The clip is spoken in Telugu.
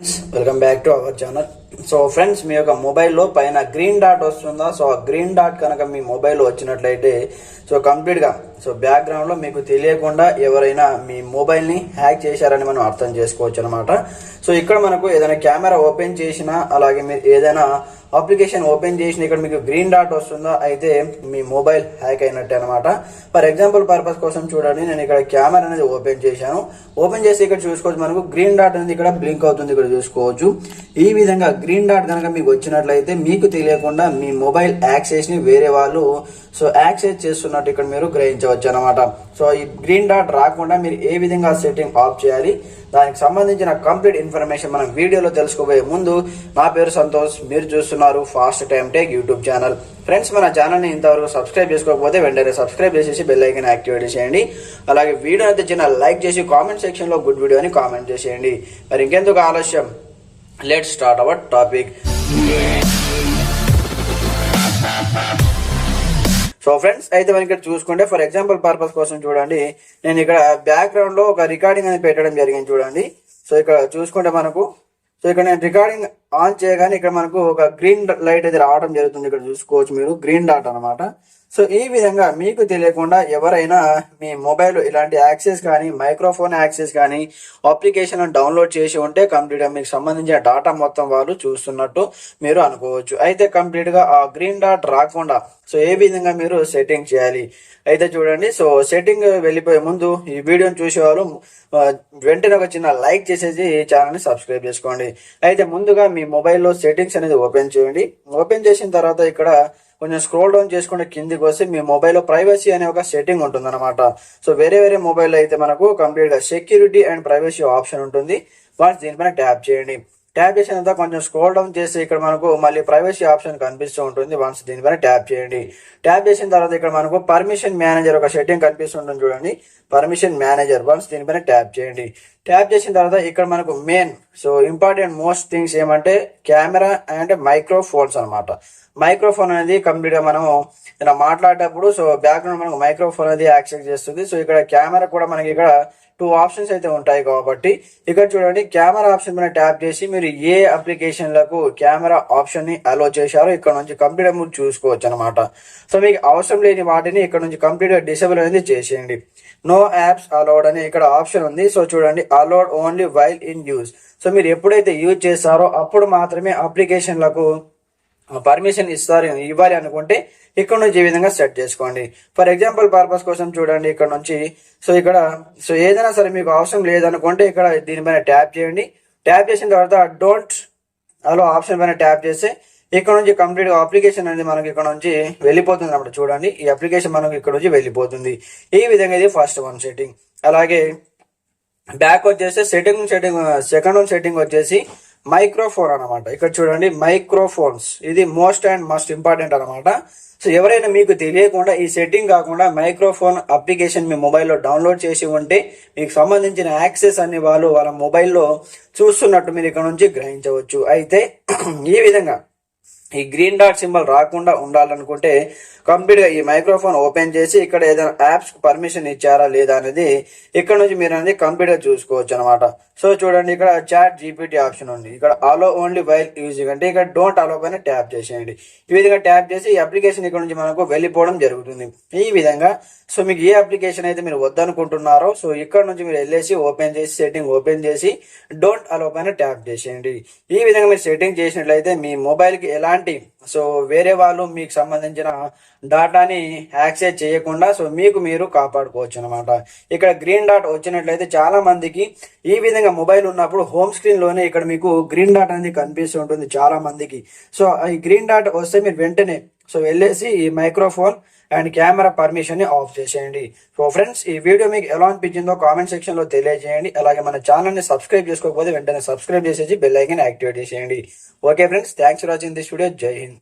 Welcome back to our channel so friends మీ యొక్క మొబైల్లో పైన గ్రీన్ డాట్ వస్తుందా? సో ఆ గ్రీన్ డాట్ కనుక మీ మొబైల్ వచ్చినట్లయితే సో కంప్లీట్గా సో బ్యాక్గ్రౌండ్లో మీకు తెలియకుండా ఎవరైనా మీ మొబైల్ని హ్యాక్ చేశారని మనం అర్థం చేసుకోవచ్చు అనమాట సో ఇక్కడ మనకు ఏదైనా కెమెరా ఓపెన్ చేసినా అలాగే మీరు ఏదైనా అప్లికేషన్ ఓపెన్ చేసిన ఇక్కడ మీకు గ్రీన్ డాట్ వస్తుందా అయితే మీ మొబైల్ హ్యాక్ అయినట్టే అనమాట ఫర్ ఎగ్జాంపుల్ పర్పస్ కోసం చూడండి నేను ఇక్కడ కెమెరా అనేది ఓపెన్ చేశాను. ఓపెన్ చేసి ఇక్కడ చూసుకోవచ్చు మనకు గ్రీన్ డాట్ అనేది ఇక్కడ బ్లింక్ అవుతుంది ఇక్కడ చూసుకోవచ్చు. ఈ విధంగా గ్రీన్ డాట్ కనుక మీకు వచ్చినట్లయితే మీకు తెలియకుండా మీ మొబైల్ యాక్సెస్ని వేరే వాళ్ళు సో యాక్సెస్ చేస్తున్నట్టు ఇక్కడ మీరు గ్రహించవచ్చు అనమాట సో ఈ గ్రీన్ డాట్ రాకుండా మీరు ఏ విధంగా సెట్టింగ్ ఆఫ్ చేయాలి దానికి సంబంధించిన కంప్లీట్ ఇన్ఫర్మేషన్ మనం వీడియోలో తెలుసుకోబోయే ముందు నా పేరు సంతోష్ మీరు చూస్తున్న చూస్తున్నారు fast time take YouTube channel friends మన ఛానల్ని ఇంతవరకు సబ్స్క్రైబ్ చేసుకోకపోతే వెంటనే సబ్స్క్రైబ్ చేసేసి బెల్ ఐకన్ యాక్టివేట్ చేయండి అలాగే వీడియో అయితే చిన్న లైక్ చేసి కామెంట్ సెక్షన్లో గుడ్ వీడియో అని కామెంట్ చేసేయండి. మరి ఇంకెందుకు ఆలస్యం? Let start our topic so friends అయితే మనం ఇక్కడ చూసుకుంటే ఫర్ ఎగ్జాంపుల్ పర్పస్ కోసం చూడండి. నేను ఇక్కడ బ్యాక్గ్రౌండ్లో ఒక రికార్డింగ్ అనేది పెట్టడం జరిగింది చూడండి. సో ఇక్కడ చూసుకుంటే మనకు సో ఇక్కడ నేను రికార్డింగ్ ఆన్ చేయగానే ఇక్కడ మనకు ఒక గ్రీన్ లైట్ అయితే రావడం జరుగుతుంది. ఇక్కడ చూసుకోవచ్చు మీరు. గ్రీన్ డాట్ అన్నమాట. సో ఈ విధంగా మీకు తెలియకుండా ఎవరైనా మీ మొబైల్ ఇలాంటి యాక్సెస్ కానీ మైక్రోఫోన్ యాక్సెస్ కానీ అప్లికేషన్ డౌన్లోడ్ చేసి ఉంటే కంప్లీట్గా మీకు సంబంధించిన డాటా మొత్తం వాళ్ళు చూస్తున్నట్టు మీరు అనుకోవచ్చు. అయితే కంప్లీట్గా ఆ గ్రీన్ డాట్ రాకుండా సో ఏ విధంగా మీరు సెట్టింగ్ చేయాలి? అయితే చూడండి. సో సెట్టింగ్ వెళ్ళిపోయే ముందు ఈ వీడియోని చూసేవాళ్ళు వెంటనే ఒక చిన్న లైక్ చేసేసి ఈ ఛానల్ని సబ్స్క్రైబ్ చేసుకోండి. అయితే ముందుగా మీ మొబైల్లో సెట్టింగ్స్ అనేది ఓపెన్ చేయండి. ఓపెన్ చేసిన తర్వాత ఇక్కడ కొంచెం స్క్రోల్ డౌన్ చేసుకుంటే కిందికి వస్తే మీ మొబైల్లో ప్రైవసీ అనే ఒక సెట్టింగ్ ఉంటుంది అనమాట సో వేరే వేరే మొబైల్ అయితే మనకు కంప్లీట్గా సెక్యూరిటీ అండ్ ప్రైవసీ ఆప్షన్ ఉంటుంది. వన్స్ దీనిపైన ట్యాప్ చేయండి. ట్యాప్ చేసిన తర్వాత కొంచెం స్క్రోల్ డౌన్ చేసి ఇక్కడ మనకు మళ్ళీ ప్రైవసీ ఆప్షన్ కనిపిస్తూ ఉంటుంది. వన్స్ దీనిపైన ట్యాప్ చేయండి. ట్యాప్ చేసిన తర్వాత ఇక్కడ మనకు పర్మిషన్ మేనేజర్ ఒక సెట్టింగ్ కనిపిస్తుంటుంది చూడండి. పర్మిషన్ మేనేజర్ వన్స్ దీనిపైన ట్యాప్ చేయండి. ట్యాప్ చేసిన తర్వాత ఇక్కడ మనకు main so important most things ఏమంటే కెమెరా అండ్ మైక్రోఫోన్స్ అనమాట మైక్రోఫోన్ అనేది కంప్లీట్గా మనము ఇలా మాట్లాడేటప్పుడు సో బ్యాక్గ్రౌండ్ మనకు మైక్రోఫోన్ అనేది యాక్సెస్ చేస్తుంది. సో ఇక్కడ కెమెరా కూడా మనకి ఇక్కడ టూ ఆప్షన్స్ అయితే ఉంటాయి కాబట్టి ఇక్కడ చూడండి కెమెరా ఆప్షన్ మీద ట్యాప్ చేసి మీరు ఏ అప్లికేషన్లకు కెమెరా ఆప్షన్ని అలో చేశారో ఇక్కడ నుంచి కంప్లీట్ మీరు చూసుకోవచ్చు అనమాట సో మీకు అవసరం లేని వాటిని ఇక్కడ నుంచి కంప్లీట్గా డిసేబుల్ అనేది చేసేయండి. నో యాప్స్ అలౌడ్ అని ఇక్కడ ఆప్షన్ ఉంది. సో చూడండి allowed only while in use so మీరు ఎప్పుడైతే యూజ్ చేస్తారో అప్పుడు మాత్రమే అప్లికేషన్లకు పర్మిషన్ ఇస్తారు ఇవ్వాలి అనుకుంటే ఇక్కడ నుంచి ఈ విధంగా సెట్ చేసుకోండి. ఫర్ ఎగ్జాంపుల్ పర్పస్ కోసం చూడండి ఇక్కడ నుంచి. సో ఇక్కడ సో ఏదైనా సరే మీకు అవసరం లేదనుకుంటే ఇక్కడ దీనిపైన ట్యాప్ చేయండి. ట్యాప్ చేసిన తర్వాత డోంట్ అలో ఆప్షన్ పైన ట్యాప్ చేస్తే ఇక్కడ నుంచి కంప్లీట్ అప్లికేషన్ అనేది మనకి ఇక్కడ నుంచి వెళ్ళిపోతుంది అన్నమాట. చూడండి ఈ అప్లికేషన్ మనకి ఇక్కడ నుంచి వెళ్ళిపోతుంది. ఈ విధంగా ఇది ఫస్ట్ వన్ సెట్టింగ్ అలాగే బ్యాక్ వచ్చేసి setting setting second one setting వచ్చేసి మైక్రోఫోన్ అన్నమాట. ఇక్కడ చూడండి మైక్రోఫోన్స్ ఇది మోస్ట్ అండ్ మస్ట్ ఇంపార్టెంట్ అన్నమాట. సో ఎవరైనా మీకు తెలియకుండా ఈ సెట్టింగ్ కాకుండా మైక్రోఫోన్ అప్లికేషన్ మీ మొబైల్లో డౌన్లోడ్ చేసి ఉంటే మీకు సంబంధించిన యాక్సెస్ అన్ని వాళ్ళు వాళ్ళ మొబైల్లో చూస్తున్నట్టు మీరు ఇక్కడ నుంచి గ్రహించవచ్చు. అయితే ఈ విధంగా ఈ గ్రీన్ డాట్ సింబల్ రాకుండా ఉండాలనుకుంటే కంప్లీట్గా ఈ మైక్రోఫోన్ ఓపెన్ చేసి ఇక్కడ ఏదైనా యాప్స్ పర్మిషన్ ఇచ్చారా లేదా అనేది ఇక్కడ నుంచి మీరు అనేది కంప్లీట్గా చూసుకోవచ్చు అనమాట సో చూడండి ఇక్కడ చాట్ జీపీటీ ఆప్షన్ ఉంది. ఇక్కడ అలో ఓన్లీ వైల్ యూజింగ్ అంటే ఇక్కడ డోంట్ అలో పైన ట్యాప్ చేసేయండి. ఈ విధంగా ట్యాప్ చేసి ఈ అప్లికేషన్ ఇక్కడ నుంచి మనకు వెళ్ళిపోవడం జరుగుతుంది. ఈ విధంగా సో మీకు ఏ అప్లికేషన్ అయితే మీరు వద్దనుకుంటున్నారో సో ఇక్కడ నుంచి మీరు వెళ్ళేసి ఓపెన్ చేసి సెట్టింగ్ ఓపెన్ చేసి డోంట్ అలో పైన ట్యాప్ చేసేయండి. ఈ విధంగా మీరు సెట్టింగ్ చేసినట్లయితే మీ మొబైల్కి ఎలాంటి సో వేరే వాళ్ళు మీకు సంబంధించిన డాటాని యాక్సెస్ చేయకుండా సో మీకు మీరు కాపాడుకోవచ్చు అనమాట ఇక్కడ గ్రీన్ డాట్ వచ్చినట్లయితే చాలా మందికి ఈ విధంగా మొబైల్ ఉన్నప్పుడు హోమ్ స్క్రీన్లోనే ఇక్కడ మీకు గ్రీన్ డాట్ అనేది కనిపిస్తూ ఉంటుంది చాలా మందికి. సో ఈ గ్రీన్ డాట్ వస్తే మీరు వెంటనే సో వెళ్ళేసి ఈ మైక్రోఫోన్ అండ్ కెమెరా పర్మిషన్ని ఆఫ్ చేసేయండి. సో ఫ్రెండ్స్ ఈ వీడియో మీకు ఎలా అనిపించిందో కామెంట్ సెక్షన్లో తెలియజేయండి. అలాగే మన ఛానల్ని సబ్స్క్రైబ్ చేసుకోకపోతే వెంటనే సబ్స్క్రైబ్ చేసేసి బెల్ ఐకన్ యాక్టివేట్ చేసేయండి. Okay friends thanks for watching this video. జై హింద్.